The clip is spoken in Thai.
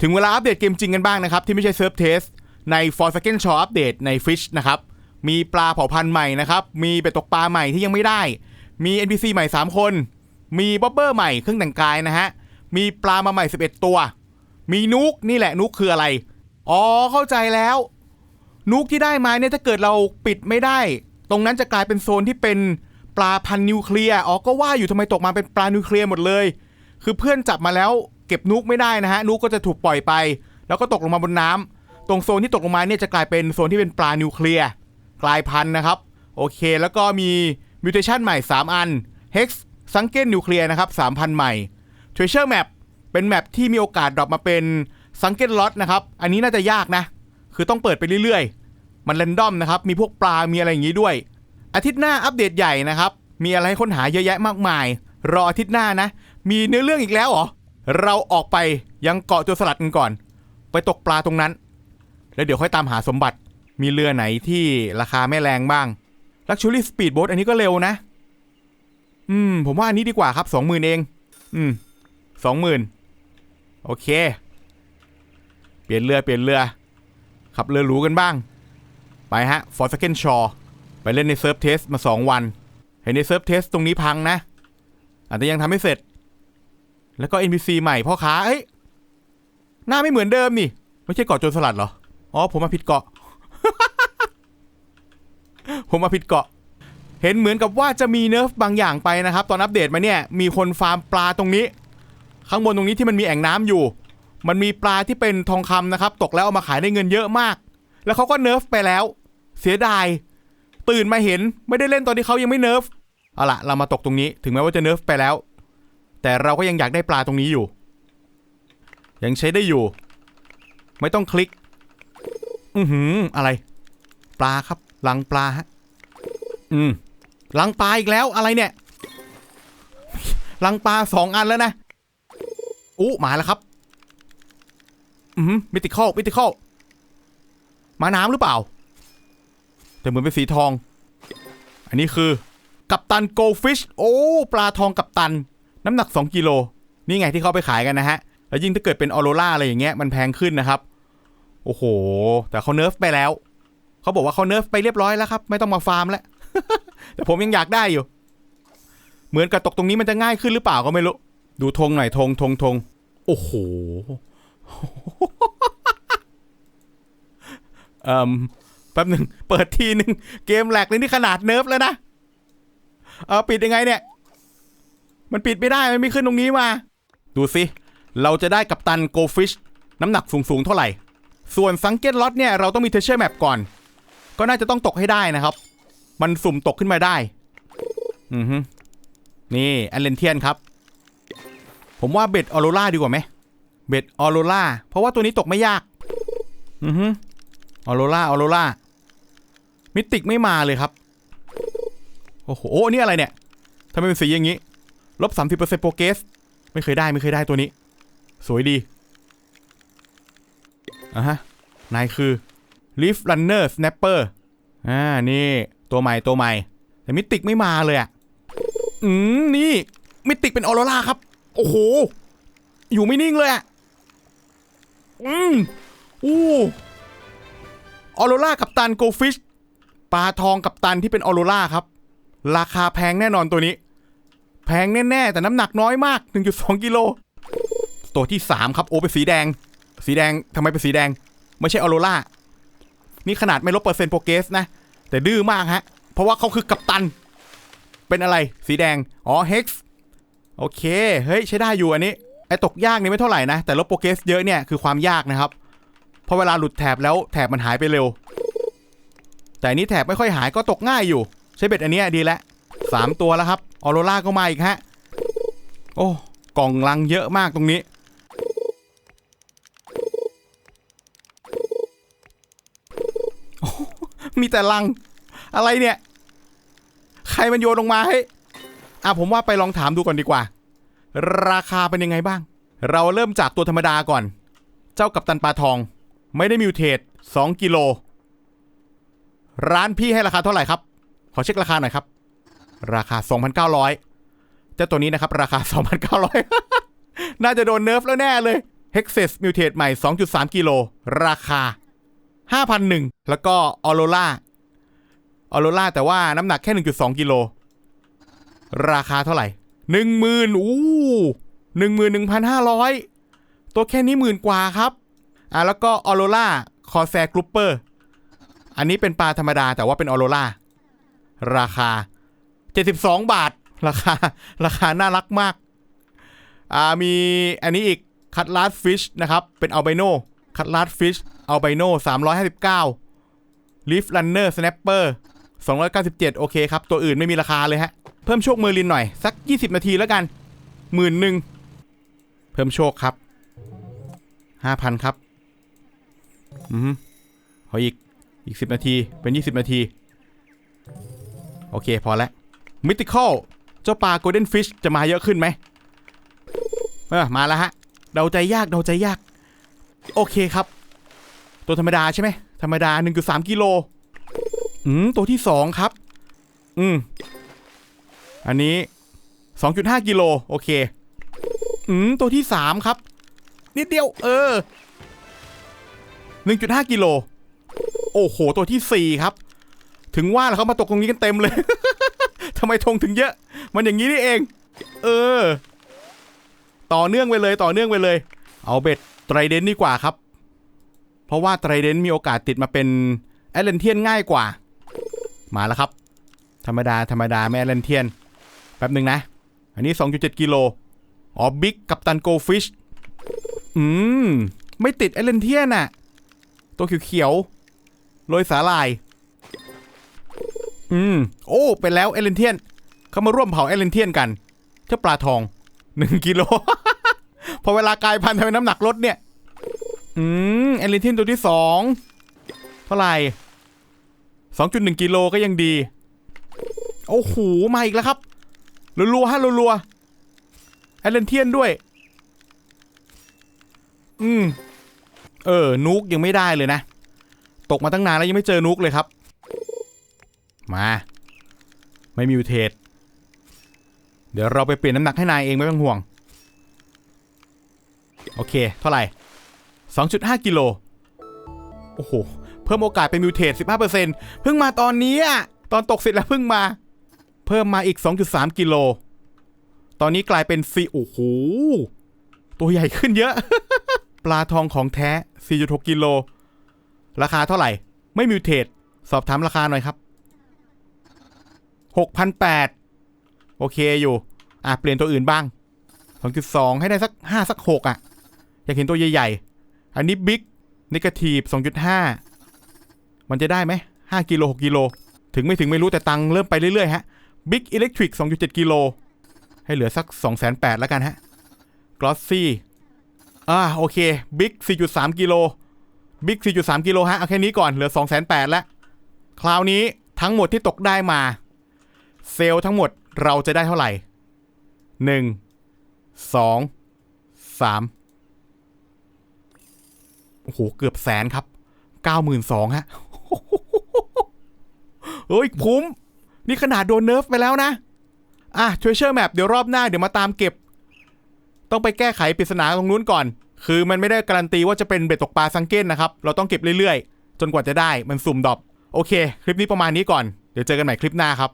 ถึงเวลาอัปเดตเกมจริงกันบ้างนะครับ ที่ไม่ใช่เซิร์ฟเทสใน For Second Shore อัปเดตใน Fish นะครับ มีปลาเผ่าพันธุ์ใหม่นะครับ มีเป็ดตกปลาใหม่ที่ยังไม่ได้ มี NPC ใหม่ 3 คน มีบ๊อบเบอร์ใหม่เครื่องแต่งกายนะฮะ มีปลามาใหม่ 11 ตัว มีนุกนี่แหละนุกคืออะไร อ๋อเข้าใจแล้ว นุกที่ได้มาเนี่ยถ้าเกิดเราปิดไม่ได้ ตรงนั้นจะกลายเป็นโซนที่เป็นปลาพันนิวเคลียร์ อ๋อก็ว่าอยู่ทำไมตกมาเป็นปลานิวเคลียร์หมดเลย คือเพื่อนจับมาแล้ว เก็บนุกไม่ได้นะฮะนุกก็จะถูกปล่อยไป แล้วก็ตกลงมาบนน้ำตรงโซนที่ตกลงมาเนี่ยจะกลายเป็นโซนที่เป็นปลานิวเคลียร์กลายพันธุ์นะครับ โอเค แล้วก็มีมิวเทชันใหม่ 3 อัน Hex ซังเก n นิวเคลียร์นะครับ3,000 ใหม่ Treasure Map เป็นแมปที่มีโอกาสดรอปมาเป็นซังเก n ล็อตนะครับ อันนี้น่าจะยากนะ คือต้องเปิดไปเรื่อยๆ มันเรนดอมนะครับ มีพวกปลา มีอะไรอย่างนี้ด้วย อาทิตย์หน้าอัปเดตใหญ่นะครับ มีอะไรให้ค้นหาเยอะแยะมากมาย รออาทิตย์หน้านะ มีเนื้อเรื่องอีกแล้วเหรอ เราออกไปยังเกาะโจรสลัดกันก่อน ไปตกปลาตรงนั้น แล้วเดี๋ยวค่อยตามหาสมบัติมีเรือไหนที่ราคาไม่แรงบ้าง Luxury Speedboat อันนี้ก็เร็วนะ อืม ผมว่าอันนี้ดีกว่าครับสองหมื่นเอง อืมสองหมื่นโอเค เปลี่ยนเรือเปลี่ยนเรือ ขับเรือหรูกันบ้าง ไปฮะ For Second Shore ไปเล่นในเซิร์ฟเทสมา 2 วัน เห็นในเซิร์ฟเทสตรงนี้พังนะอาจจะยังทำไม่เสร็จ แล้วก็ NPC ใหม่พ่อค้าเอ้ยหน้าไม่เหมือนเดิมนี่ ไม่ใช่เกาะโจรสลัดเหรอ อ๋อ ผมมาผิดเกาะ ผมมาผิดเกาะ เห็นเหมือนกับว่าจะมีเนิร์ฟบางอย่างไปนะครับ ตอนอัปเดตมาเนี่ย มีคนฟาร์มปลาตรงนี้ ข้างบนตรงนี้ที่มันมีแอ่งน้ำอยู่ มันมีปลาที่เป็นทองคำนะครับ ตกแล้วเอามาขายได้เงินเยอะมาก แล้วเขาก็เนิร์ฟไปแล้ว เสียดาย ตื่นมาเห็นไม่ได้เล่นตอนที่เขายังไม่เนิร์ฟ เอาล่ะเรามาตกตรงนี้ ถึงแม้ว่าจะเนิร์ฟไปแล้ว แต่เราก็ยังอยากได้ปลาตรงนี้อยู่ ยังใช้ได้อยู่ ไม่ต้องคลิก อือหือ อะไร ปลาครับ ลังปลาฮะ อืม ลังปลาอีกแล้วอะไรเนี่ย ลังปลาสองอันแล้วนะอู้มาแล้วครับ อืมมิติคอลมิติคอลมาน้ำหรือเปล่า แต่เหมือนเป็นสีทอง อันนี้คือ กัปตันโกฟิช โอ้ ปลาทองกัปตัน น้ำหนัก 2 กิโล นี่ไงที่เขาไปขายกันนะฮะ แล้วยิ่งถ้าเกิดเป็นออโรราอะไรอย่างเงี้ยมันแพงขึ้นนะครับ โอ้โห แต่เขาเนิร์ฟไปแล้ว เขาบอกว่าเขาเนิร์ฟไปเรียบร้อยแล้วครับ ไม่ต้องมาฟาร์มแล้ว แต่ผมยังอยากได้อยู่ เหมือนกับตกตรงนี้มันจะง่ายขึ้นหรือเปล่าก็ไม่รู้ ดูธงหน่อยธงธงธงโอ้โหเอ่มแป๊บหนึ่งเปิดทีหนึ่งเกมแหลกเลยนี่ขนาดเนิร์ฟแล้วนะ เออปิดยังไงเนี่ย มันปิดไม่ได้ มันไม่ขึ้นตรงนี้มา ดูสิ เราจะได้กับตันโกฟิชน้ำหนักสูงสูงๆเท่าไหร่ ส่วนสังเกตล็อตเนี่ยเราต้องมีเทเชอร์แมปก่อน ก็น่าจะต้องตกให้ได้นะครับ มันสุ่มตกขึ้นมาได้ อือฮึนี่แอลเลนเทียนครับ ผมว่าเบ็ดออโรราดีกว่าไหม เบ็ดออโรราเพราะว่าตัวนี้ตกไม่ยาก อือฮึออโรราออโรรามิติกไม่มาเลยครับ โอ้โหโอ้นี่อะไรเนี่ยทำไมเป็นสีอย่างนี้ ลบ30%โปรเกสไม่เคยได้ไม่เคยได้ตัวนี้ สวยดีอะฮะนายคือ Leaf Runner Snapper อ่า นี่ ตัวใหม่ตัวใหม่ แต่มิติกไม่มาเลยอะ อืม นี่ มิติกเป็นออโรราครับ โอ้โห อยู่ไม่นิ่งเลยอะ อืมอู้ออโรรากับตันโกฟิชปลาทองกับตันที่เป็นออโรราครับ ราคาแพงแน่นอนตัวนี้ พงแน่ๆ แต่น้ำหนักน้อยมาก 1.2 กิโล ตัวที่ 3 ครับ โอเป็นสีแดง สีแดงทำไมเป็นสีแดง ไม่ใช่ออโรรานี่ขนาดไม่ลบเปอร์เซ็นต์โปรเกสนะ แต่ดื้อมากฮะ เพราะว่าเขาคือกัปตัน เป็นอะไรสีแดง อ๋อเฮกซ์โอเค เฮ้ย ใช้ได้อยู่อันนี้ ไอ้ตกยากนี่ไม่เท่าไหร่นะ แต่ลบโปรเกสเยอะเนี่ยคือความยากนะครับ เพราะเวลาหลุดแถบแล้วแถบมันหายไปเร็ว แต่อันนี้แถบไม่ค่อยหายก็ตกง่ายอยู่ ใช้เบ็ดอันนี้ดีแล้ว สามตัวแล้วครับออโรราก็มาอีกฮะ โอ้ กล่องลังเยอะมากตรงนี้ มีแต่ลัง อะไรเนี่ย ใครมันโยนลงมาให้อะผมว่าไปลองถามดูก่อนดีกว่า ราคาเป็นยังไงบ้าง เราเริ่มจากตัวธรรมดาก่อน เจ้ากัปตันปลาทอง ไม่ได้มิวเทส2กิโล ร้านพี่ให้ราคาเท่าไหร่ครับ ขอเช็คราคาหน่อยครับ ราคา 2,900 เจ้าตัวนี้นะครับ ราคา 2,900 น่าจะโดนเนิร์ฟแล้วแน่เลย Hexes Mutate ใหม่ 2.3 กิโล ราคา 5,001 แล้วก็ออโรล่าออโรล่าแต่ว่าน้ำหนักแค่ 1.2 กิโล ราคาเท่าไหร่ 10,000อู้11,500 ตัวแค่นี้หมื่นกว่าครับ อะแล้วก็ออโรล่าคอแซกรุ๊ปเปอร์ อันนี้เป็นปลาธรรมดาแต่ว่าเป็นออโรล่าราคา 72 บาท ราคา ราคาน่ารักมาก อ่า มีอันนี้อีกคัตลาสฟิชนะครับ เป็นอัลไบโนคัตลาสฟิชอัลไบโน359ลิฟลันเนอร์สแนปเปอร์297 โอเคครับ ตัวอื่นไม่มีราคาเลยฮะ เพิ่มโชคเมอร์ลินหน่อย สัก 20 นาทีแล้วกันหมื่นหนึ่งเพิ่มโชคครับ 5,000 ครับ อืมขออีกอีก 10 นาทีเป็น 20 นาที โอเค พอแล้ว มิติคอลเจ้าปลาโกลเด้นฟิชจะมาเยอะขึ้นไหมเออมาแล้วฮะเดาใจยากเดาใจยาก โอเคครับ ตัวธรรมดาใช่ไหมธรรมดา 1.3กิโลอืมตัวที่2ครับ อืม อันนี้ 2.5กิโลโอเค อืม ตัวที่3ครับ นิดเดียว เออ 1.5กิโลโอ้โห ตัวที่4ครับ ถึงว่าแล้วเขามาตกตรงนี้กันเต็มเลย ทำไมธงถึงเยอะ มันอย่างนี้นี่เอง เออ ต่อเนื่องไปเลยต่อเนื่องไปเลย เอาเบ็ดไตรเดนดีกว่าครับ เพราะว่าไตรเดนมีโอกาสติดมาเป็นแอตแลนเทียนง่ายกว่า มาแล้วครับ ธรรมดาธรรมดาไม่แอตแลนเทียน แป๊บหนึ่งนะ อันนี้ 2.7 กิโล อ๋อบิ๊กกับตันโกฟิช อืม ไม่ติดแอตแลนเทียนน่ะตัวเขียวๆโรยสาลาย อืม โอ้ เป็นแล้วเอเลนเทียน เขามาร่วมเผาเอเลนเทียนกัน เจ้าปลาทองหนึ่งกิโล พอเวลากลายพันธุ์ทำไมน้ำหนักลดเนี่ย อืม เอเลนเทียนตัวที่สองเท่าไหร่สองจุดหนึ่งกิโลก็ยังดี โอ้โห มาอีกแล้วครับ รัวๆฮะรัวๆเอเลนเทียนด้วย อืม เออ นุกยังไม่ได้เลยนะ ตกมาตั้งนานแล้วยังไม่เจอนุกเลยครับ มา ไม่มิวเทสเดี๋ยวเราไปเปลี่ยนน้ำหนักให้นายเองไม่ต้องห่วง โอเค เท่าไหร่ 2.5 กิโล โอ้โห เพิ่มโอกาสเป็นมิวเทส15%เพิ่งมาตอนนี้อะตอนตกเสร็จแล้วเพิ่งมา เพิ่มมาอีก 2.3 กิโล ตอนนี้กลายเป็น4โอ้โห ตัวใหญ่ขึ้นเยอะ ปลาทองของแท้ 4.6 กิโล ราคาเท่าไหร่ ไม่มิวเทสสอบถามราคาหน่อยครับ 6,800 โอเคอยู่ อะ เปลี่ยนตัวอื่นบ้าง 2.2 ให้ได้สัก 5 สัก 6 อะ อยากเห็นตัวใหญ่ๆ อันนี้บิ๊กนิเกทีฟ2.5 มันจะได้ไหม5กิโล6กิโล ถึงไม่ถึงไม่รู้แต่ตังค์เริ่มไปเรื่อยๆ ฮะบิ๊กอิเล็กทริก2.7 กิโล ให้เหลือสัก 2,800แล้วกันฮะกลอสซี่อ่าโอเคบิ๊ก4.3 กิโลบิ๊ก4.3 กิโลฮะเอาแค่นี้ก่อนเหลือ 2,800แล้ว คราวนี้ทั้งหมดที่ตกได้มา เซลล์ทั้งหมดเราจะได้เท่าไหร่หนึ่งสองสามโอ้โห เกือบแสนครับเก้าหมื่นสองฮะเฮ้ยคุ้ม นี่ขนาดโดนเนิร์ฟไปแล้วนะ อะทรเชอร์แมปเดี๋ยวรอบหน้าเดี๋ยวมาตามเก็บ ต้องไปแก้ไขปริศนาตรงนู้นก่อน คือมันไม่ได้การันตีว่าจะเป็นเบ็ดตกปลาซังเก้นนะครับ เราต้องเก็บเรื่อยๆ จนกว่าจะได้มันสุ่มดอปโอเค คลิปนี้ประมาณนี้ก่อน เดี๋ยวเจอกันใหม่คลิปหน้าครับ